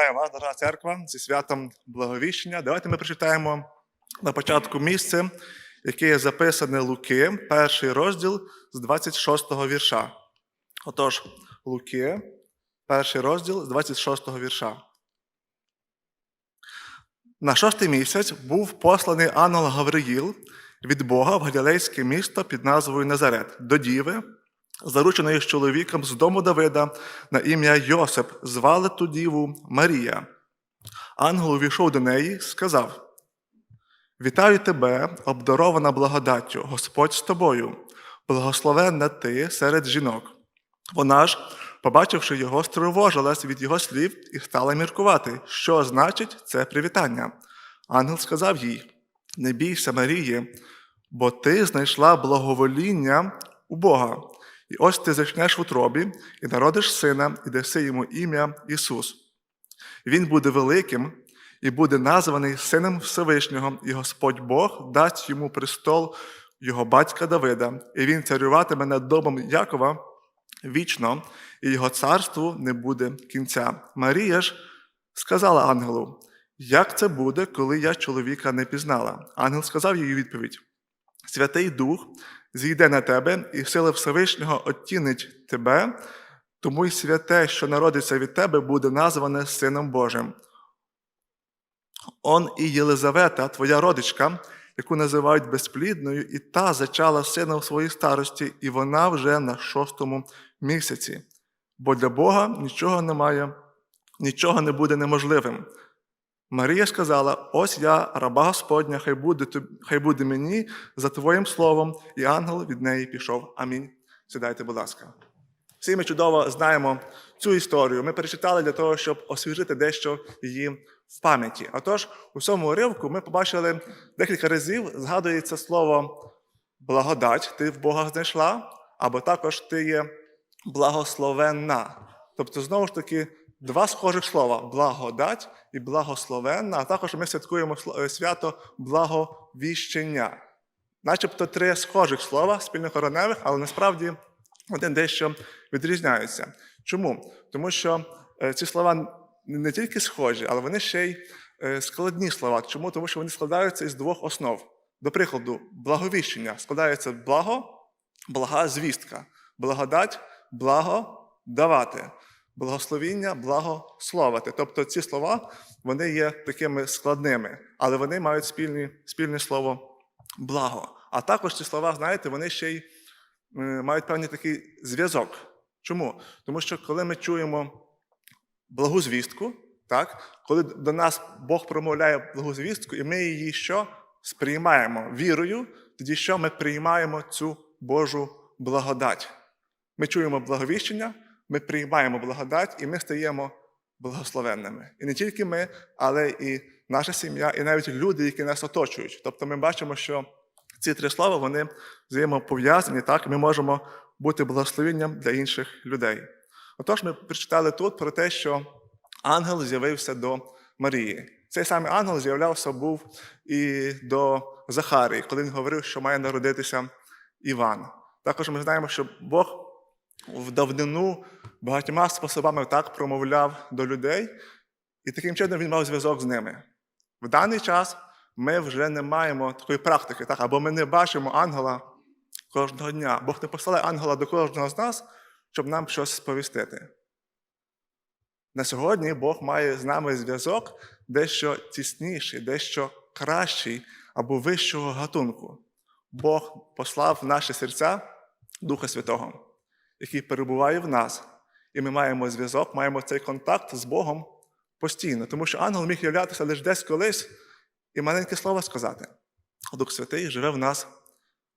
Вітаю вас, дорога церква, зі святом Благовіщення. Давайте ми прочитаємо на початку місце, яке є записане Луки, перший розділ з 26-го вірша. Отож, Луки, перший розділ з 26-го вірша. На шостий місяць був посланий ангел Гавриїл від Бога в галілейське місто під назвою Назарет до Діви, зарученої з чоловіком з дому Давида на ім'я Йосип, звали ту діву Марія. Ангел увійшов до неї, сказав: Вітаю тебе, обдарована благодаттю, Господь з тобою, благословенна ти серед жінок. Вона ж, побачивши його, стривожилась від його слів і стала міркувати, що значить це привітання. Ангел сказав їй: Не бійся, Марії, бо ти знайшла благовоління у Бога. І ось ти зачнеш в утробі і народиш сина, і даси йому ім'я Ісус. Він буде великим і буде названий Сином Всевишнього, і Господь Бог дасть йому престол його батька Давида, і він царюватиме над домом Якова вічно, і його царству не буде кінця. Марія ж сказала ангелу: Як це буде, коли я чоловіка не пізнала? Ангел сказав їй відповідь: Святий Дух зійде на тебе, і сила Всевишнього оттінить тебе, тому й святе, що народиться від тебе, буде назване Сином Божим. Он і Єлизавета, твоя родичка, яку називають безплідною, і та зачала сина в своїй старості, і вона вже на шостому місяці. Бо для Бога нічого немає, нічого не буде неможливим. Марія сказала: Ось я, раба Господня, хай буде, хай буде мені за Твоїм словом, і ангел від неї пішов. Амінь. Сідайте, будь ласка. Всі ми чудово знаємо цю історію. Ми перечитали для того, щоб освіжити дещо її в пам'яті. Отож, у цьому уривку ми побачили декілька разів згадується слово благодать, ти в Бога знайшла, або також ти є благословенна. Тобто, знову ж таки, два схожих слова благодать і благословенна, а також ми святкуємо е, свято благовіщення. Начебто три схожих слова спільнокороневих, але насправді вони дещо відрізняються. Чому? Тому що е, ці слова не тільки схожі, але вони ще й е, складні слова. Чому? Тому що вони складаються із двох основ. До прикладу, благовіщення складається благо, блага звістка, благодать, благо давати, благословіння, благословити. Тобто ці слова вони є такими складними, але вони мають спільні, спільне слово благо. А також ці слова, знаєте, вони ще й е, мають певний такий зв'язок. Чому? Тому що коли ми чуємо благу звістку, так? коли до нас Бог промовляє благу звістку, і ми її що? Сприймаємо вірою, тоді що ми приймаємо цю Божу благодать. Ми чуємо благовіщення, ми приймаємо благодать, і ми стаємо благословенними. І не тільки ми, але і наша сім'я, і навіть люди, які нас оточують. Тобто ми бачимо, що ці три слова вони взаємопов'язані, так, ми можемо бути благословенням для інших людей. Отож, ми прочитали тут про те, що ангел з'явився до Марії. Цей самий ангел з'являвся був і до Захарії, коли він говорив, що має народитися Іван. Також ми знаємо, що Бог в давнину багатьма способами так промовляв до людей, і таким чином він мав зв'язок з ними. В даний час ми вже не маємо такої практики, так? або ми не бачимо ангела кожного дня. Бог не посилає ангела до кожного з нас, щоб нам щось сповістити. На сьогодні Бог має з нами зв'язок дещо тісніший, дещо кращий або вищого гатунку. Бог послав в наші серця Духа Святого, який перебуває в нас. І ми маємо зв'язок, маємо цей контакт з Богом постійно. Тому що ангел міг являтися лише десь колись і маленьке слово сказати. Дух Святий живе в нас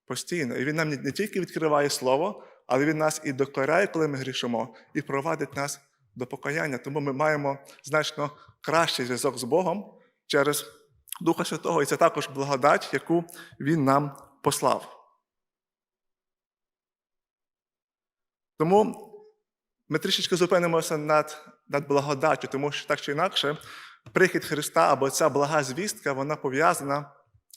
постійно. І Він нам не- тільки відкриває слово, але Він нас і докоряє, коли ми грішимо, і провадить нас до покаяння. Тому ми маємо значно кращий зв'язок з Богом через Духа Святого, і це також благодать, яку Він нам послав. Тому ми трішечки зупинимося над, над благодаттю, тому що так чи інакше, прихід Христа або ця блага звістка, вона пов'язана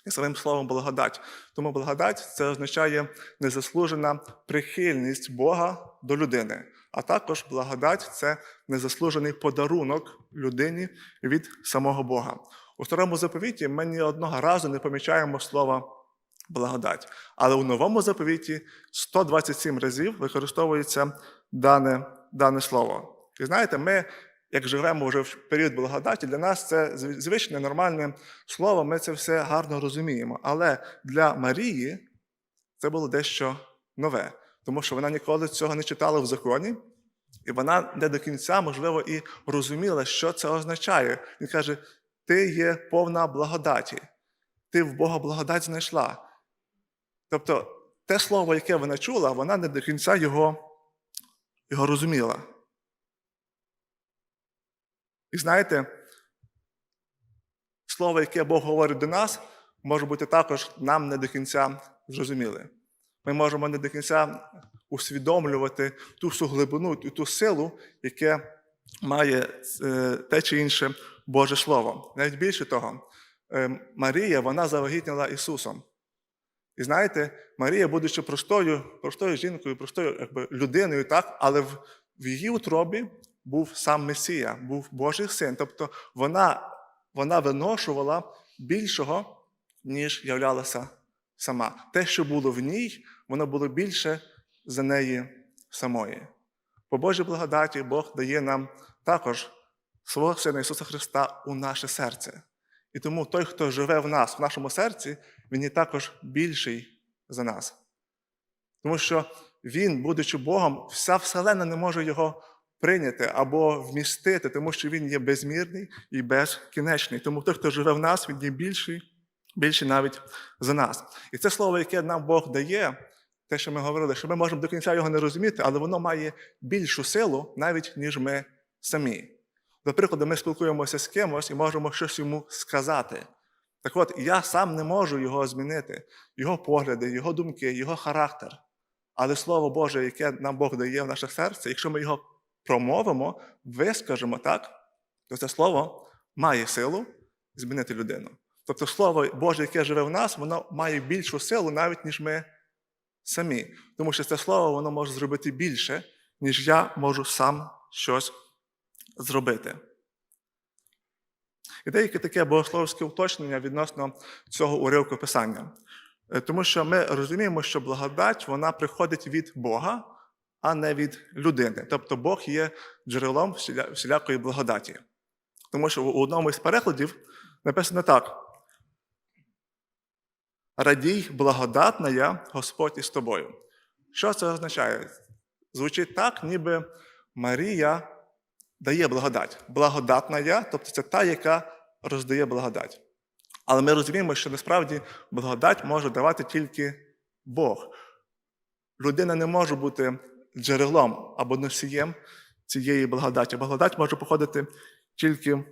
і самим словом благодать. Тому благодать це означає незаслужена прихильність Бога до людини. А також благодать це незаслужений подарунок людині від самого Бога. У старому заповіті ми ні одного разу не помічаємо слова благодать. Але у новому заповіті 127 разів використовується дане, дане слово. І знаєте, ми, як живемо вже в період благодаті, для нас це звичне, нормальне слово, ми це все гарно розуміємо. Але для Марії це було дещо нове, тому що вона ніколи цього не читала в законі, і вона не до кінця, можливо, і розуміла, що це означає. Він каже: ти є повна благодаті, ти в Бога благодать знайшла. Тобто, те слово, яке вона чула, вона не до кінця його, його розуміла. І знаєте, слово, яке Бог говорить до нас, може бути також нам не до кінця зрозуміле. Ми можемо не до кінця усвідомлювати ту всю глибину і ту силу, яке має е, те чи інше Боже Слово. Навіть більше того, е, Марія вона завагітніла Ісусом. І знаєте, Марія, будучи простою, простою жінкою, простою якби, людиною, так, але в, в її утробі був сам Месія, був Божий син. Тобто вона, вона виношувала більшого, ніж являлася сама. Те, що було в ній, воно було більше за неї самої. По Божій благодаті Бог дає нам також свого Сина Ісуса Христа у наше серце. І тому той, хто живе в нас, в нашому серці, він є також більший за нас. Тому що Він, будучи Богом, вся вселена не може його прийняти або вмістити, тому що він є безмірний і безкінечний. Тому той, хто живе в нас, він є більший, більший навіть за нас. І це слово, яке нам Бог дає, те, що ми говорили, що ми можемо до кінця його не розуміти, але воно має більшу силу, навіть ніж ми самі. До прикладу, ми спілкуємося з кимось і можемо щось йому сказати. Так от, я сам не можу його змінити, його погляди, його думки, його характер. Але Слово Боже, яке нам Бог дає в наше серце, якщо ми його промовимо, вискажемо так, то це слово має силу змінити людину. Тобто Слово Боже, яке живе в нас, воно має більшу силу, навіть ніж ми самі. Тому що це слово воно може зробити більше, ніж я можу сам щось зробити. І деяке таке богословське уточнення відносно цього уривку писання. Е, Тому що ми розуміємо, що благодать вона приходить від Бога, а не від людини. Тобто Бог є джерелом всілякої благодаті. Тому що у одному із перекладів написано так: Радій, благодатна я, Господь із тобою. Що це означає? Звучить так, ніби Марія дає благодать. Благодатна я, тобто це та, яка роздає благодать. Але ми розуміємо, що насправді благодать може давати тільки Бог. Людина не може бути джерелом або носієм цієї благодаті. Благодать може походити тільки,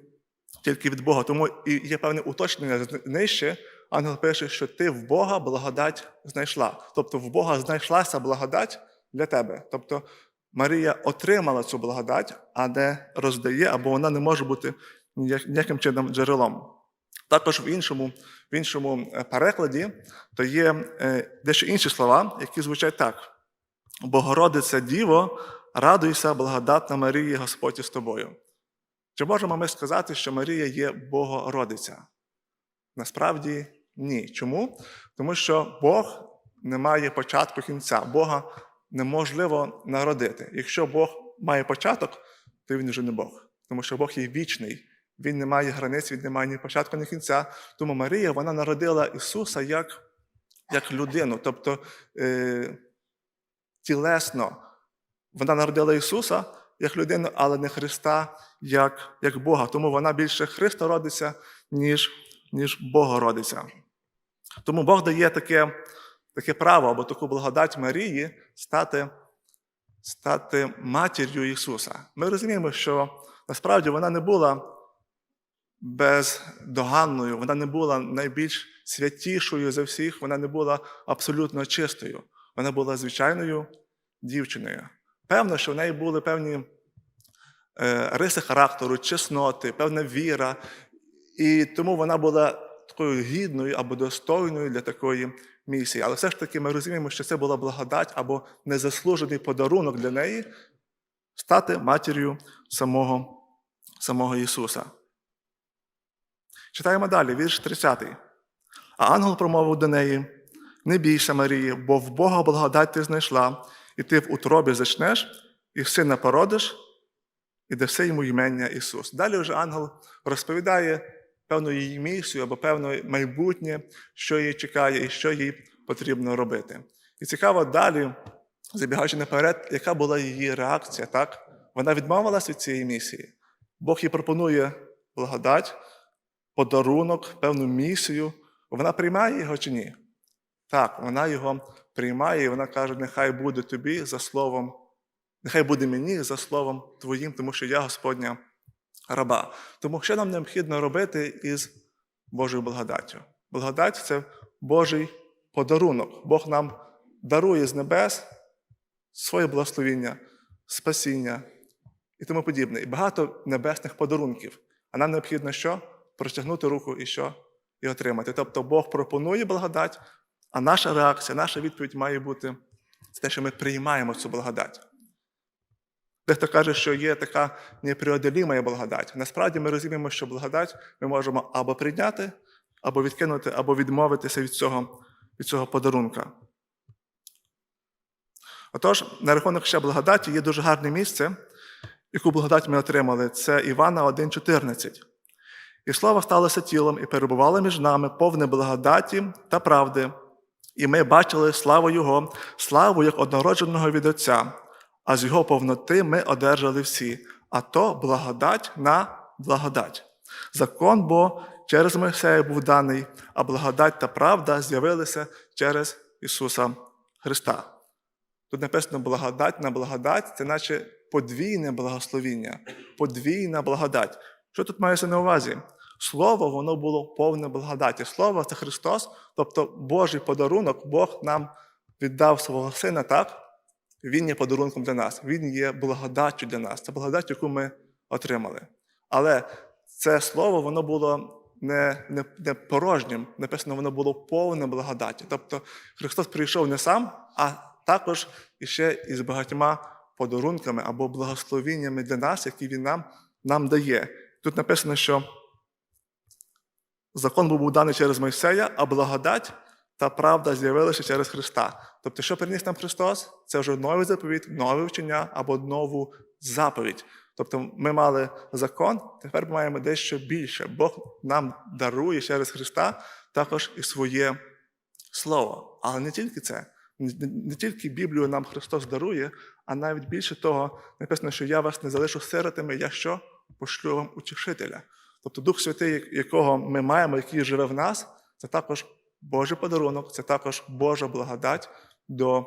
тільки від Бога. Тому і є певне уточнення нижче. Ангел пише, що ти в Бога благодать знайшла. Тобто в Бога знайшлася благодать для тебе. Тобто Марія отримала цю благодать, а не роздає, або вона не може бути ніяким чином джерелом. Також в іншому, в іншому е, перекладі то є е, дещо інші слова, які звучать так: Богородиця Діво, радуйся, благодатна Марія, Господь із тобою. Чи можемо ми сказати, що Марія є Богородиця? Насправді ні. Чому? Тому що Бог не має початку кінця. Бога неможливо народити. Якщо Бог має початок, то він вже не Бог. Тому що Бог є вічний, Він не має границь, він не має ні початку, ні кінця. Тому Марія вона народила Ісуса як, як людину, тобто е, тілесно. Вона народила Ісуса як людину, але не Христа як, як Бога. Тому вона більше Христа родиться, ніж, ніж Бога родиться. Тому Бог дає таке, таке право або таку благодать Марії стати, стати матір'ю Ісуса. Ми розуміємо, що насправді вона не була бездоганною, вона не була найбільш святішою за всіх, вона не була абсолютно чистою. Вона була звичайною дівчиною. Певно, що в неї були певні е, риси характеру, чесноти, певна віра, і тому вона була такою гідною або достойною для такої місії. Але все ж таки ми розуміємо, що це була благодать або незаслужений подарунок для неї стати матір'ю самого, самого Ісуса. Читаємо далі, вірш 30. А ангел промовив до неї: Не бійся, Марії, бо в Бога благодать ти знайшла, і ти в утробі зачнеш, і сина породиш, і даси йому імення Ісус. Далі вже ангел розповідає певну її місію або певне майбутнє, що її чекає і що їй потрібно робити. І цікаво далі, забігаючи наперед, яка була її реакція, так? Вона відмовилась від цієї місії. Бог їй пропонує благодать, подарунок, певну місію. Вона приймає його чи ні? Так, вона його приймає, і вона каже: нехай буде тобі за словом, нехай буде мені за словом твоїм, тому що я Господня раба. Тому що нам необхідно робити із Божою благодаттю? Благодать це Божий подарунок. Бог нам дарує з небес своє благословіння, спасіння і тому подібне. І багато небесних подарунків. А нам необхідно що? Простягнути руку і що? І отримати. Тобто Бог пропонує благодать, а наша реакція, наша відповідь має бути те, що ми приймаємо цю благодать. Дехто каже, що є така непреодоліма благодать. Насправді ми розуміємо, що благодать ми можемо або прийняти, або відкинути, або відмовитися від цього, від цього подарунка. Отож, на рахунок ще благодаті є дуже гарне місце, яку благодать ми отримали. Це Івана 1,14. І слово сталося тілом і перебувало між нами повне благодаті та правди. І ми бачили славу Його, славу як однородженого від Отця, а з Його повноти ми одержали всі, а то благодать на благодать. Закон бо через Мойсея був даний, а благодать та правда з'явилися через Ісуса Христа. Тут написано благодать на благодать, це наче подвійне благословіння, подвійна благодать. Що тут мається на увазі? Слово, воно було повне благодаті. Слово це Христос, тобто Божий подарунок, Бог нам віддав свого Сина, так? Він є подарунком для нас, Він є благодаттю для нас. Це благодать, яку ми отримали. Але це слово, воно було не, не, не порожнім, написано, воно було повне благодаті. Тобто Христос прийшов не сам, а також іще із багатьма подарунками або благословіннями для нас, які Він нам, нам дає. Тут написано, що закон був даний через Мойсея, а благодать та правда з'явилася через Христа. Тобто, що приніс нам Христос? Це вже новий заповідь, нове вчення або нову заповідь. Тобто ми мали закон, тепер ми маємо дещо більше. Бог нам дарує через Христа також і своє Слово. Але не тільки це. Не, тільки Біблію нам Христос дарує, а навіть більше того, написано, що я вас не залишу сиротами, я що? Пошлю вам утішителя. Тобто Дух Святий, якого ми маємо, який живе в нас, це також Божий подарунок, це також Божа благодать до,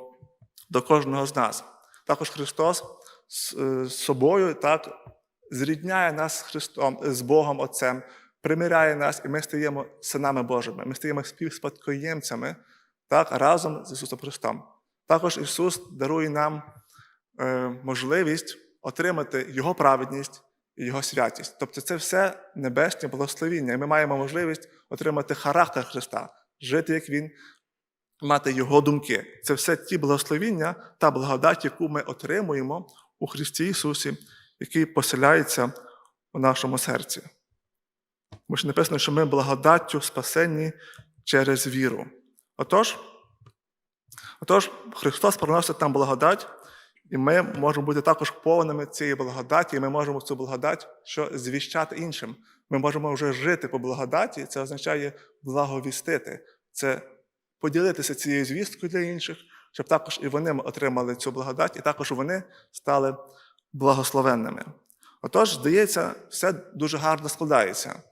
до кожного з нас. Також Христос з, з собою так зрідняє нас з Христом, з Богом Отцем, примиряє нас, і ми стаємо синами Божими, ми стаємо співспадкоємцями так, разом з Ісусом Христом. Також Ісус дарує нам е, можливість отримати Його праведність і Його святість. Тобто це все небесне благословіння. І ми маємо можливість отримати характер Христа, жити як Він, мати Його думки. Це все ті благословіння та благодать, яку ми отримуємо у Христі Ісусі, який поселяється у нашому серці. Тому що написано, що ми благодаттю спасенні через віру. Отож, отож, Христос приносить нам благодать, і ми можемо бути також повними цієї благодаті, і ми можемо цю благодать що звіщати іншим. Ми можемо вже жити по благодаті, це означає благовістити, це поділитися цією звісткою для інших, щоб також і вони отримали цю благодать, і також вони стали благословенними. Отож, здається, все дуже гарно складається.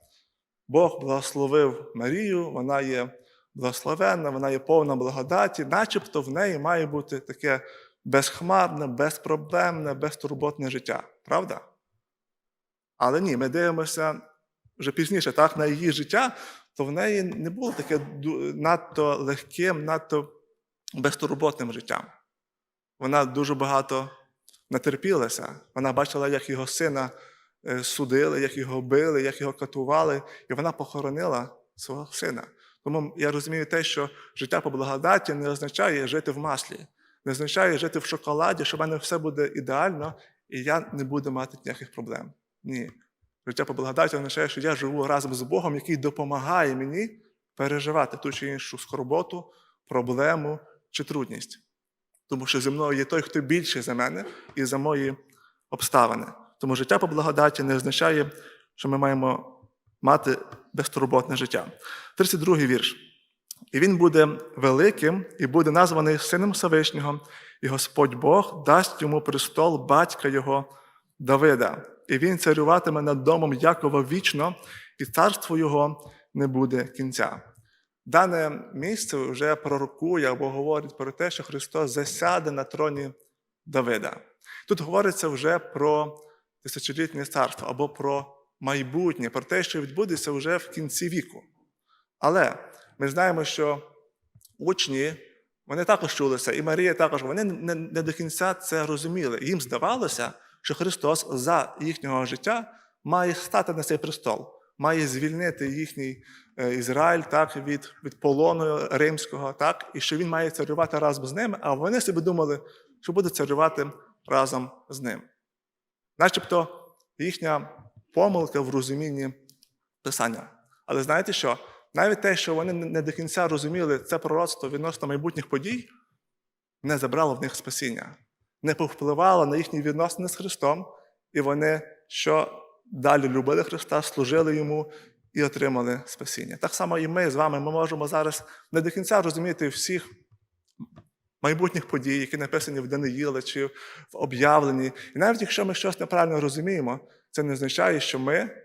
Бог благословив Марію, вона є благословенна, вона є повна благодаті, начебто в неї має бути таке безхмарне, безпроблемне, безтурботне життя. Правда? Але ні, ми дивимося вже пізніше так, на її життя, то в неї не було таке надто легким, надто безтурботним життям. Вона дуже багато натерпілася. Вона бачила, як його сина судили, як його били, як його катували, і вона похоронила свого сина. Тому я розумію те, що життя по благодаті не означає жити в маслі, не означає жити в шоколаді, що в мене все буде ідеально, і я не буду мати ніяких проблем. Ні. Життя по благодаті означає, що я живу разом з Богом, який допомагає мені переживати ту чи іншу скорботу, проблему чи трудність. Тому що зі мною є той, хто більший за мене і за мої обставини. Тому життя по благодаті не означає, що ми маємо мати безтурботне життя. 32-й вірш. І він буде великим і буде названий Сином Всевишнього, і Господь Бог дасть йому престол батька його Давида. І він царюватиме над домом Якова вічно, і царство його не буде кінця. Дане місце вже пророкує або говорить про те, що Христос засяде на троні Давида. Тут говориться вже про тисячолітнє царство або про майбутнє, про те, що відбудеться вже в кінці віку. Але ми знаємо, що учні вони також чулися, і Марія також вони не, не до кінця це розуміли. Їм здавалося, що Христос за їхнього життя має стати на цей престол, має звільнити їхній е, Ізраїль так, від, від полону римського, так, і що він має царювати разом з ними, а вони собі думали, що буде царювати разом з ним. Начебто їхня помилка в розумінні Писання. Але знаєте що? Навіть те, що вони не до кінця розуміли це пророцтво відносно майбутніх подій, не забрало в них спасіння, не повпливало на їхні відносини з Христом, і вони що далі любили Христа, служили йому і отримали спасіння. Так само і ми з вами ми можемо зараз не до кінця розуміти всіх майбутніх подій, які написані в Даниїла чи в об'явленні. І навіть якщо ми щось неправильно розуміємо, це не означає, що ми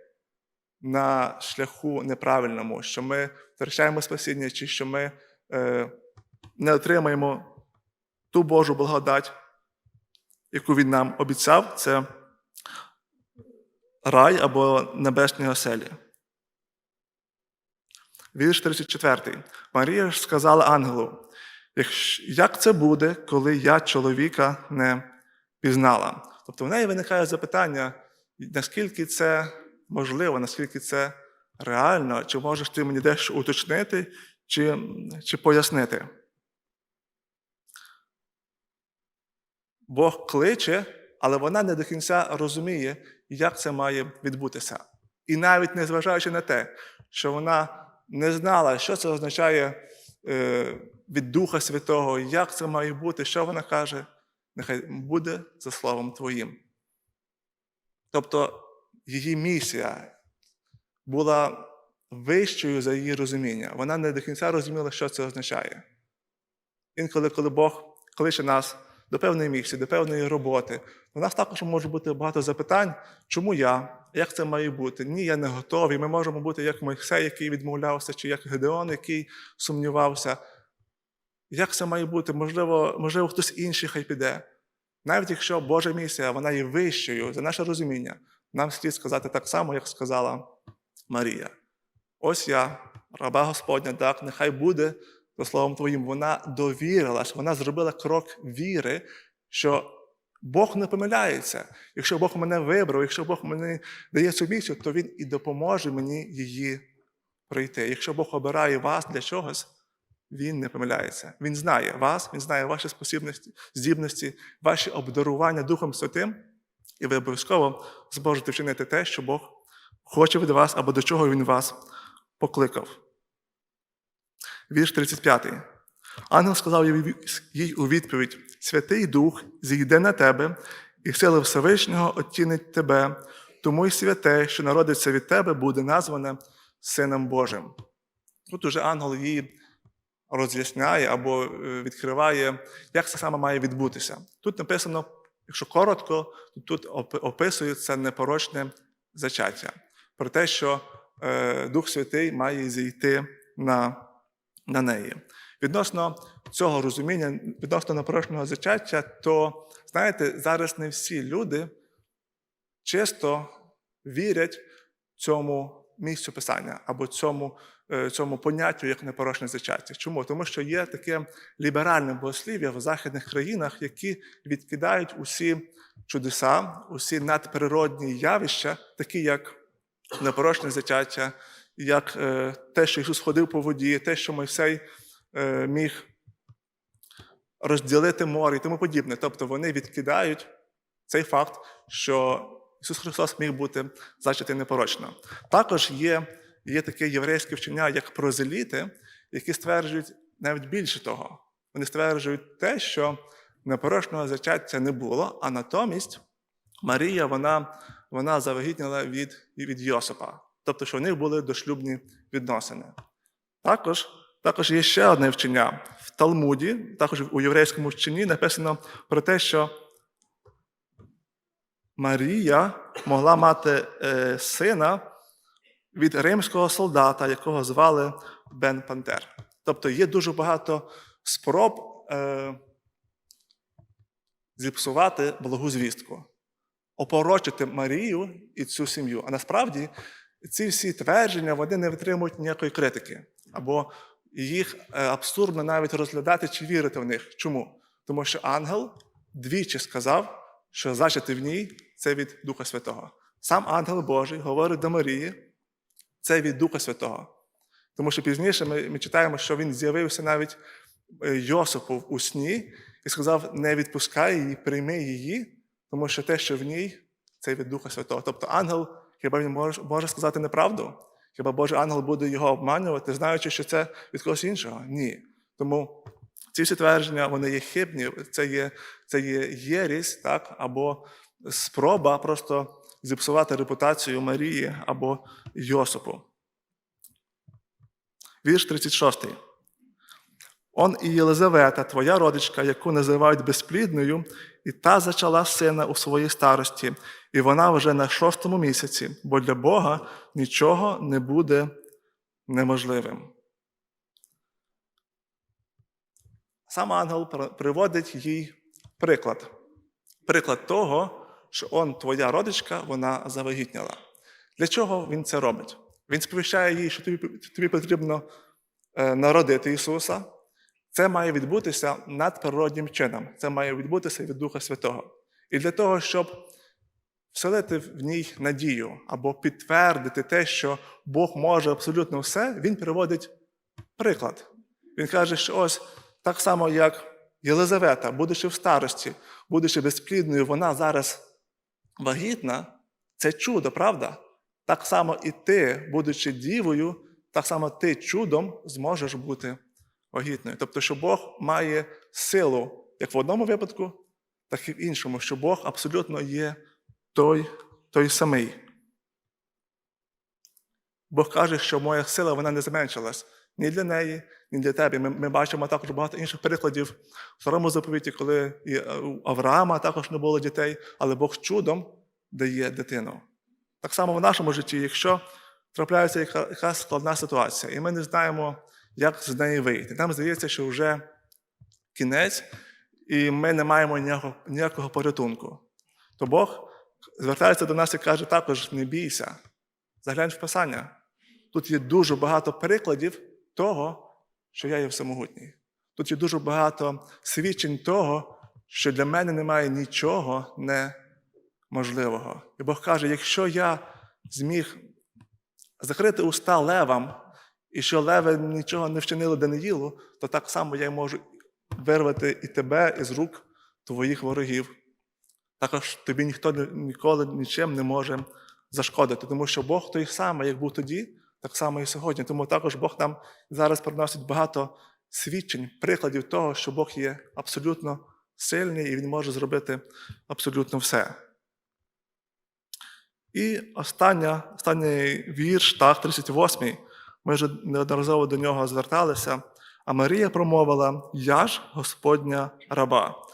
на шляху неправильному, що ми втрачаємо спасіння, чи що ми е, не отримаємо ту Божу благодать, яку Він нам обіцяв, це рай або небесні оселі. Вірш 34. Марія ж сказала ангелу, як це буде, коли я чоловіка не пізнала? Тобто в неї виникає запитання, наскільки це можливо, наскільки це реально, чи можеш ти мені дещо уточнити, чи, чи пояснити? Бог кличе, але вона не до кінця розуміє, як це має відбутися. І навіть незважаючи на те, що вона не знала, що це означає е, від Духа Святого, як це має бути, що вона каже, нехай буде за словом Твоїм. Тобто її місія була вищою за її розуміння. Вона не до кінця розуміла, що це означає. Інколи, коли Бог кличе нас до певної місії, до певної роботи, у нас також може бути багато запитань, чому я, як це має бути? Ні, я не готовий. Ми можемо бути як Мойсей, який відмовлявся, чи як Гедеон, який сумнівався. Як це має бути? Можливо, можливо, хтось інший хай піде. Навіть якщо Божа місія вона є вищою за наше розуміння, нам слід сказати так само, як сказала Марія. Ось я, раба Господня, так, нехай буде, за словом Твоїм, вона довірилась, вона зробила крок віри, що Бог не помиляється. Якщо Бог мене вибрав, якщо Бог мені дає цю місію, то Він і допоможе мені її пройти. Якщо Бог обирає вас для чогось, Він не помиляється. Він знає вас, Він знає ваші спосібності, здібності, ваші обдарування Духом Святим, і ви обов'язково зможете вчинити те, що Бог хоче від вас або до чого Він вас покликав. Вірш 35. Ангел сказав їй у відповідь: Святий Дух зійде на тебе, і сила Всевишнього оттінить тебе, тому й святе, що народиться від тебе, буде назване Сином Божим. Тут уже ангел її роз'ясняє або відкриває, як це саме має відбутися. Тут написано, якщо коротко, то тут описується непорочне зачаття про те, що Дух Святий має зійти на, на неї. Відносно цього розуміння, відносно непорочного зачаття, то, знаєте, зараз не всі люди чисто вірять цьому місцю писання або цьому цьому поняттю як непорочне зачаття. Чому? Тому що є таке ліберальне богослів'я в західних країнах, які відкидають усі чудеса, усі надприродні явища, такі як непорочне зачаття, як е, те, що Ісус ходив по воді, те, що Мойсей е, міг розділити море і тому подібне. Тобто вони відкидають цей факт, що Ісус Христос міг бути зачатий непорочно. Також є, є таке єврейське вчення, як прозеліти, які стверджують навіть більше того. Вони стверджують те, що непорочного зачаття не було, а натомість Марія вона, вона завагітніла від, від Йосипа. Тобто, що в них були дошлюбні відносини. Також, також є ще одне вчення. В Талмуді, також у єврейському вченні написано про те, що Марія могла мати е, сина від римського солдата, якого звали Бен Пантер. Тобто є дуже багато спроб е, зіпсувати благу звістку, опорочити Марію і цю сім'ю. А насправді ці всі твердження вони не витримують ніякої критики, або їх е, абсурдно навіть розглядати чи вірити в них. Чому? Тому що ангел двічі сказав, що зачати в ній це від Духа Святого. Сам ангел Божий говорить до Марії, це від Духа Святого. Тому що пізніше ми, ми читаємо, що він з'явився навіть е, Йосипу у сні і сказав: не відпускай її, прийми її, тому що те, що в ній, це від Духа Святого. Тобто ангел, хіба він може, може сказати неправду? Хіба Божий ангел буде його обманювати, знаючи, що це від когось іншого? Ні. Тому ці всі твердження вони є хибні, це є, це є єрість, так, або спроба просто зіпсувати репутацію Марії або Йосипу. Вірш 36. Он і Єлизавета, твоя родичка, яку називають безплідною, і та зачала сина у своїй старості, і вона вже на шостому місяці, бо для Бога нічого не буде неможливим. Сам ангел приводить їй приклад. Приклад того, що он, твоя родичка, вона завагітніла. Для чого він це робить? Він сповіщає їй, що тобі, тобі потрібно е, народити Ісуса. Це має відбутися надприроднім чином. Це має відбутися від Духа Святого. І для того, щоб вселити в ній надію або підтвердити те, що Бог може абсолютно все, Він приводить приклад. Він каже, що ось так само, як Єлизавета, будучи в старості, будучи безплідною, вона зараз вагітна, це чудо, правда? Так само і ти, будучи дівою, так само ти чудом зможеш бути вагітною. Тобто, що Бог має силу як в одному випадку, так і в іншому, що Бог абсолютно є той, той самий. Бог каже, що моя сила вона не зменшилась ні для неї, ні для тебе. Ми, ми бачимо також багато інших прикладів в старому заповіті, коли і у Авраама також не було дітей, але Бог чудом дає дитину. Так само в нашому житті, якщо трапляється якась складна ситуація, і ми не знаємо, як з неї вийти. Нам здається, що вже кінець, і ми не маємо ніякого, ніякого порятунку. То Бог звертається до нас і каже, також не бійся. Заглянь в Писання. Тут є дуже багато прикладів того, що я є всемогутній. Тут є дуже багато свідчень того, що для мене немає нічого неможливого. І Бог каже: якщо я зміг закрити уста левам, і що леви нічого не вчинили Даниїлу, то так само я можу вирвати і тебе із рук твоїх ворогів. Також тобі ніхто ніколи нічим не може зашкодити, тому що Бог той самий, як був тоді, так само і сьогодні. Тому також Бог нам зараз приносить багато свідчень, прикладів того, що Бог є абсолютно сильний і Він може зробити абсолютно все. І остання, останній вірш, так, 38 ми вже неодноразово до нього зверталися. А Марія промовила: Я ж Господня раба,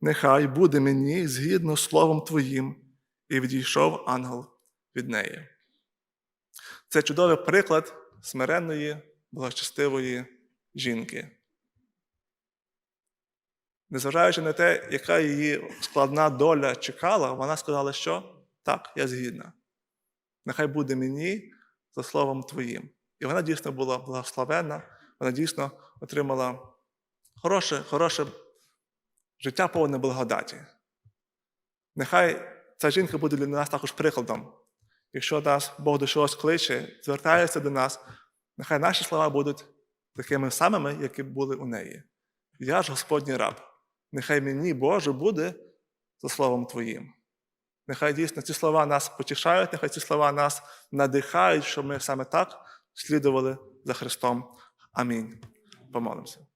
нехай буде мені згідно словом Твоїм, і відійшов ангел від неї. Це чудовий приклад смиренної, благочестивої жінки. Незважаючи на те, яка її складна доля чекала, вона сказала, що так, я згідна. Нехай буде мені за словом Твоїм. І вона дійсно була благословенна, вона дійсно отримала хороше, хороше життя повне благодаті. Нехай ця жінка буде для нас також прикладом. Якщо нас Бог до чогось кличе, звертається до нас, нехай наші слова будуть такими самими, які були у неї. Я ж Господній раб. Нехай мені, Боже, буде за словом Твоїм. Нехай дійсно ці слова нас потішають, нехай ці слова нас надихають, щоб ми саме так слідували за Христом. Амінь. Помолимося.